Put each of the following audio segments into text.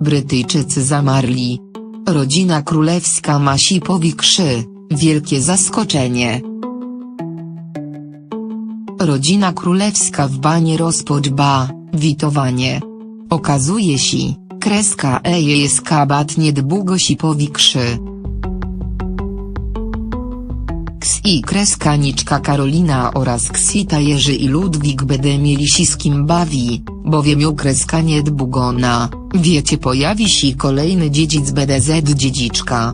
Brytyjczycy zamarli. Rodzina królewska ma sipowi krzy, wielkie zaskoczenie. Rodzina królewska w banie rozpoczba, witowanie. Okazuje się, kreska eje jest kabat niedługo sipowi krzy. Ksi kreska niczka Karolina oraz ksita Jerzy i Ludwik będą mieli się z kim bawi, bowiem u kreska niedługo na, wiecie pojawi się kolejny dziedzic BDZ dziedziczka.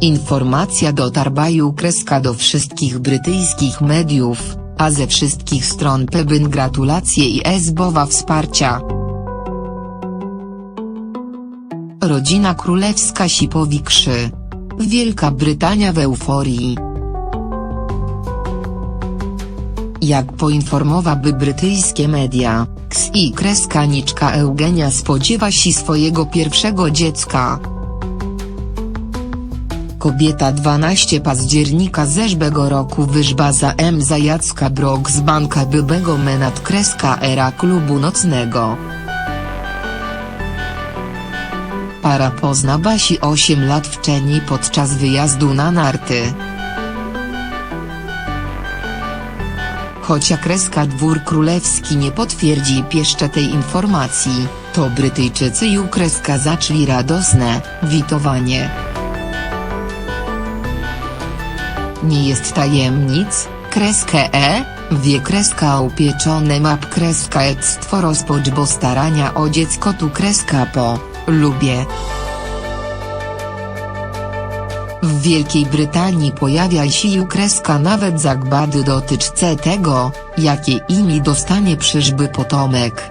Informacja dotarła kreska do wszystkich brytyjskich mediów, a ze wszystkich stron pebyn gratulacje i esbowa wsparcia. Rodzina królewska sipowi krzy. Wielka Brytania w euforii. Jak poinformowały brytyjskie media, ksi kreska niczka Eugenia spodziewa się swojego pierwszego dziecka. Kobieta 12 października zeszłego roku wyżba za M za Jacka Brok z banka byłego menat kreska era klubu nocnego. Para poznała się 8 lat wcześniej podczas wyjazdu na narty. Chocia kreska dwór królewski nie potwierdzi jeszcze tej informacji, to Brytyjczycy ju kreska zaczęli radosne witowanie. Nie jest tajemnic, kreskę E, wie kreska upieczone map kreska ectwo rozpoczbo starania o dziecko tu kreska po, lubię. W Wielkiej Brytanii pojawia się kreska nawet zagbady dotyczce tego, jakie imi dostanie przyszły potomek.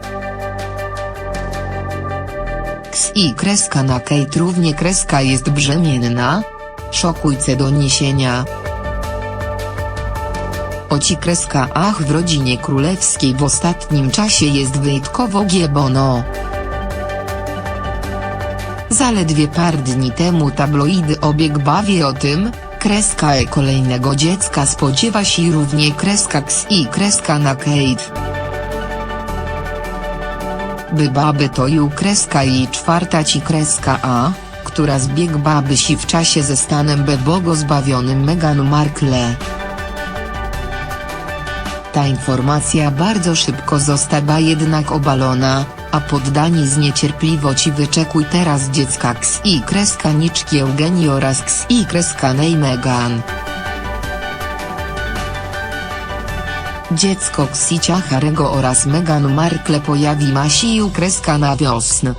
Ksi kreska na Kate równie kreska jest brzemienna? Szokujce doniesienia. Oci kreska ach w rodzinie królewskiej w ostatnim czasie jest wyjątkowo giebono. Zaledwie parę dni temu tabloidy obieg bawie o tym, kreska e kolejnego dziecka spodziewa się równie kreska X i kreska na Kate. By baby to ju kreska i czwarta ci kreska A, która zbiegłaby się w czasie ze stanem B błogosławionym Meghan Markle. Ta informacja bardzo szybko została jednak obalona, a poddani z niecierpliwości wyczekuj teraz dziecka X i kreska niczki oraz X i kreska Megan. Dziecko Ksicia Harego oraz Meghan Markle pojawi ma się kreska na wiosnę.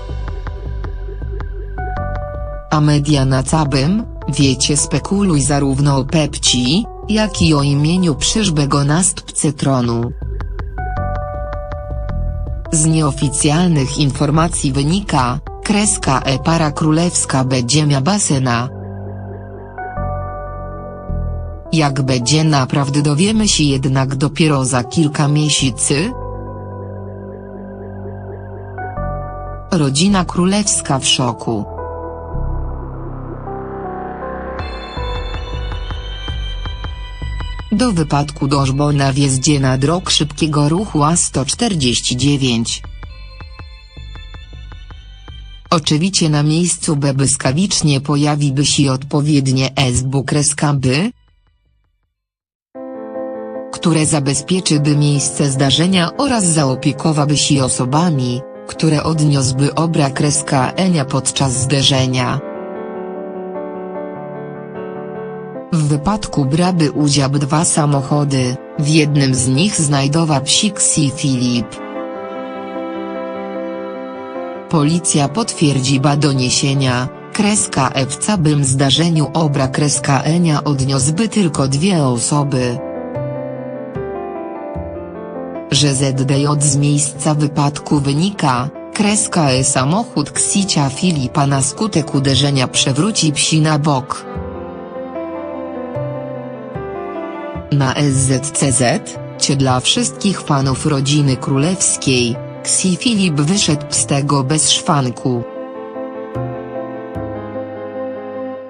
A media na całym, wiecie spekuluj zarówno o Pepci, jak i o imieniu przyszłego następcy tronu. Z nieoficjalnych informacji wynika, kreska e para królewska będzie miała basena. Jak będzie naprawdę dowiemy się jednak dopiero za kilka miesięcy. Rodzina królewska w szoku. Do wypadku doszło na wjeździe na drog szybkiego ruchu A149. Oczywiście na miejscu B błyskawicznie pojawiłby się odpowiednie SB kreska by, które zabezpieczyłby miejsce zdarzenia oraz zaopiekowałaby się osobami, które odniosły obra kreska Enia podczas zderzenia. W wypadku braby udział dwa samochody, w jednym z nich znajdował się Xi Filip. Policja potwierdziła doniesienia, kreska F w całym zdarzeniu obra kreska Enia odniosły tylko dwie osoby. Że ZDJ z miejsca wypadku wynika, kreska E samochód Ksicia Filipa na skutek uderzenia przewróci psi na bok. Na SZCZ, cie dla wszystkich fanów rodziny królewskiej, Ksi Filip wyszedł z tego bez szwanku.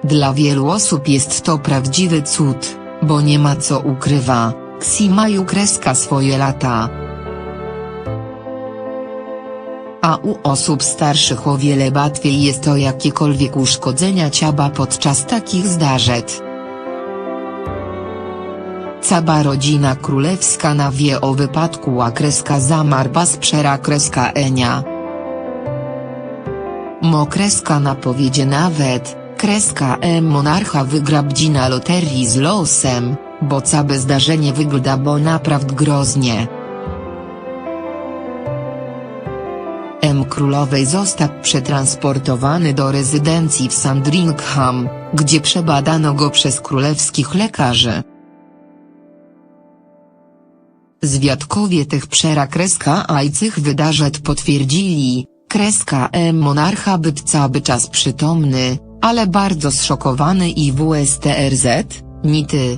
Dla wielu osób jest to prawdziwy cud, bo nie ma co ukrywa, Ksi mają kreska swoje lata. A u osób starszych o wiele łatwiej jest o jakiekolwiek uszkodzenia ciała podczas takich zdarzeń. Cała rodzina królewska na wie o wypadku a kreska zamarła z przera kreska Enia. Mo kreska napowiedzie nawet, kreska E monarcha wygra bdzi na loterii z losem, bo całe zdarzenie wygląda bo naprawdę groznie. M królowej został przetransportowany do rezydencji w Sandringham, gdzie przebadano go przez królewskich lekarzy. Zwiadkowie tych przera kreska ajcych wydarzeń potwierdzili, kreska M monarcha byt cały czas przytomny, ale bardzo zszokowany i WSTRZ, nity.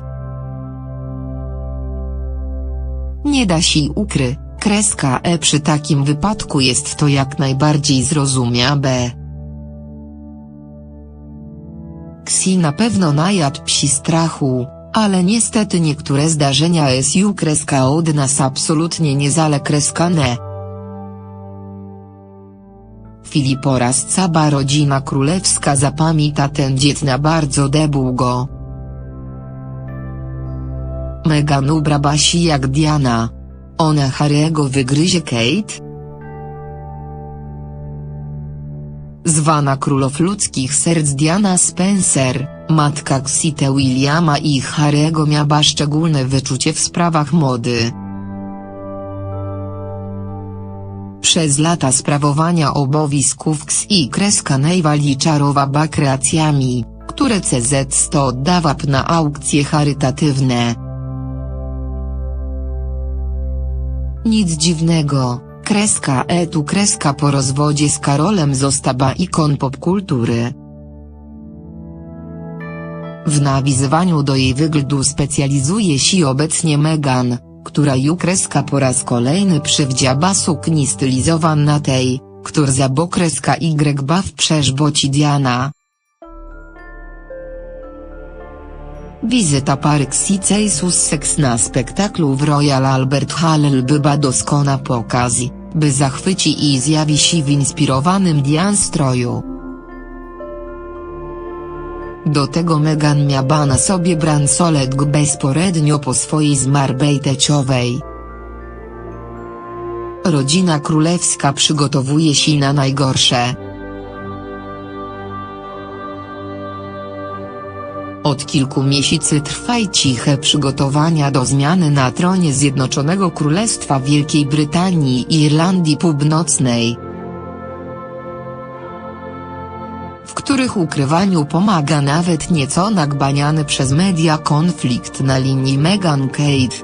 Nie da się ukry, kreska E przy takim wypadku jest to jak najbardziej zrozumia B. Ksi na pewno najadł psi strachu, ale niestety niektóre zdarzenia SU kreska od nas absolutnie nie zale kreska ne. Filip oraz cała rodzina królewska zapamięta ten dzień na bardzo długo. Meghan ubrała się jak Diana. Ona Harry'ego wygryzie Kate? Zwana królow ludzkich serc Diana Spencer, matka Xite Williama i Harry'ego miała szczególne wyczucie w sprawach mody. Przez lata sprawowania obowisków X i kreska Nejwali czarowa kreacjami, które CZ100 oddawała na aukcje charytatywne. Nic dziwnego, kreska E tu kreska po rozwodzie z Karolem została ikon popkultury. W nawizywaniu do jej wyglądu specjalizuje się obecnie Meghan, która ju kreska po raz kolejny przywdziaba sukni stylizowan na tej, który za bo kreska Y baw przeżboci Diana. Wizyta pary Xice i Sussex na spektaklu w Royal Albert Hall była doskona po okazji, by zachwyci i zjawi się w inspirowanym Dian stroju. Do tego Meghan miała na sobie bransolet bezporednio po swojej zmarłej teciowej. Rodzina królewska przygotowuje się na najgorsze. Od kilku miesięcy trwają ciche przygotowania do zmiany na tronie Zjednoczonego Królestwa Wielkiej Brytanii i Irlandii Północnej. Których ukrywaniu pomaga nawet nieco nagbaniany przez media konflikt na linii Meghan-Kate.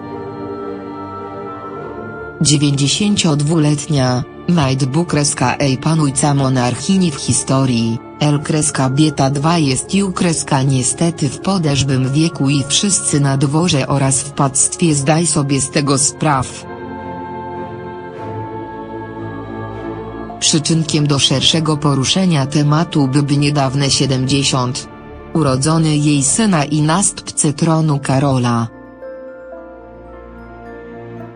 92-letnia, najdbukreska ej panujca monarchini w historii, El kreska Bieta 2 jest ju kreska niestety w podeszłym wieku i wszyscy na dworze oraz w pactwie zdaj sobie z tego spraw. Przyczynkiem do szerszego poruszenia tematu byłby niedawne 70. Urodzony jej syna i następcy tronu Karola.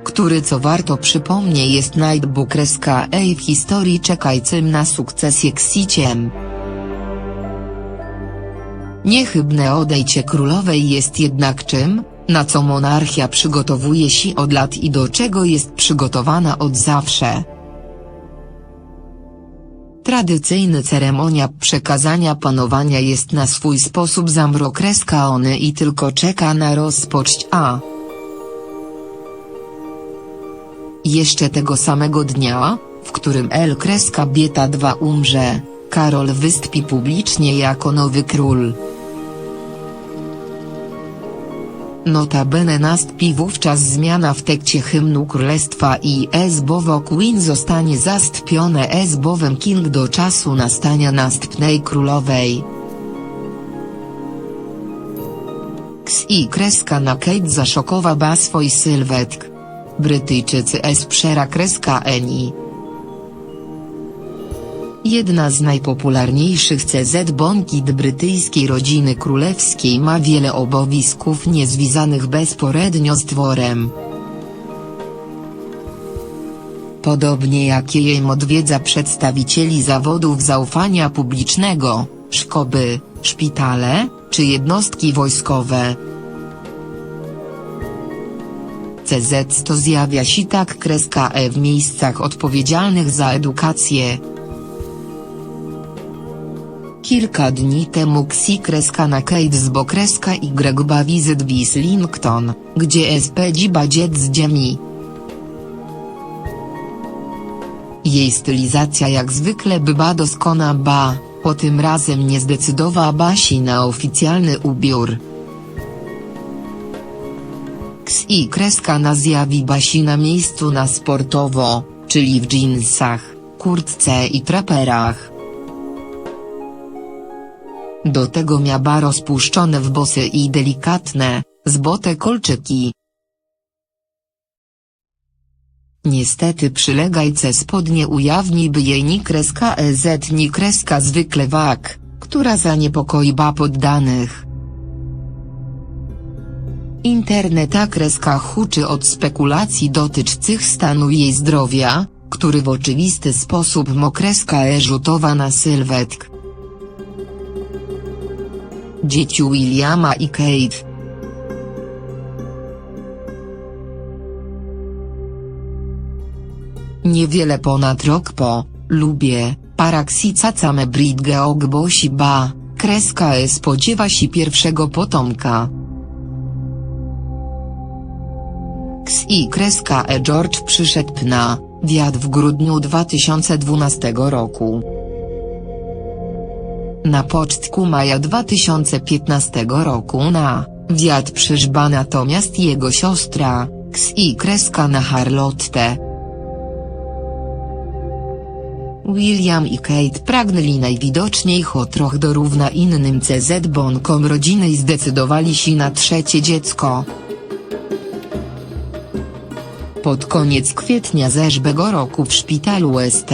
Który co warto przypomnieć jest najdbukreska ej w historii czekajcym na sukcesję ksiciem. Niechybne odejście królowej jest jednak czym, na co monarchia przygotowuje się od lat i do czego jest przygotowana od zawsze. Tradycyjny ceremonia przekazania panowania jest na swój sposób zamrokreska ony i tylko czeka na rozpoczęcie a. Jeszcze tego samego dnia, w którym El Kreska Bieta 2 umrze, Karol wystąpi publicznie jako nowy król. Notabene nastąpi wówczas zmiana w tekście hymnu królestwa i esbowo Queen zostanie zastąpione esbowem King do czasu nastania następnej królowej. X i kreska na Kate zaszokowa swój sylwetk. Brytyjczycy S przera kreska Eni. Jedna z najpopularniejszych CZ Bonkit brytyjskiej rodziny królewskiej ma wiele obowisków niezwiązanych bezporednio z dworem. Podobnie jak jej odwiedza przedstawicieli zawodów zaufania publicznego, szkoły, szpitale, czy jednostki wojskowe. CZ to zjawia się tak kreska E w miejscach odpowiedzialnych za edukację. Kilka dni temu Xi kreska na Kate z Bokreska Y ba wizyt w Islington, gdzie spędzi badziec z dziećmi. Jej stylizacja jak zwykle bywa doskona ba, po tym razem nie zdecydowała Basi na oficjalny ubiór. Xi kreska na zjawi Basi na miejscu na sportowo, czyli w dżinsach, kurtce i traperach. Do tego miała rozpuszczone w bosy i delikatne, zbote kolczyki. Niestety przylegajce spodnie ujawni by jej ni kreska EZ ni kreska zwykle wak, która zaniepokoiła poddanych. Interneta kreska huczy od spekulacji dotyczących stanu jej zdrowia, który w oczywisty sposób mokreska e rzutowa na sylwetk. Dzieci Williama i Kate. Niewiele ponad rok po, lubię, paraksicacame bridge ogbosi ba, kreska e spodziewa się pierwszego potomka. X i kreska e George przyszedł na, wiatr w grudniu 2012 roku. Na pocztku maja 2015 roku na, wiatr przyszła natomiast jego siostra, X i kreska na Harlotte. William i Kate pragnęli najwidoczniej ho troch dorówna innym CZ bonkom rodziny i zdecydowali się na trzecie dziecko. Pod koniec kwietnia zeszłego roku w szpitalu St.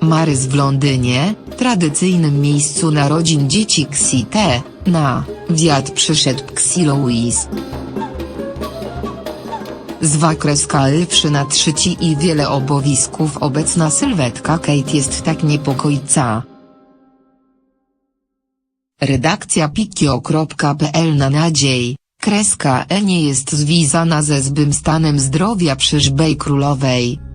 Marys w Londynie, tradycyjnym miejscu narodzin dzieci Xite, na wiatr przyszedł Xi Louis. Zwa kreska lwszy na trzeci i wiele obowisków obecna sylwetka Kate jest tak niepokoica. Redakcja pikio.pl na nadziei, kreska E nie jest związana ze złym stanem zdrowia przyszłej królowej.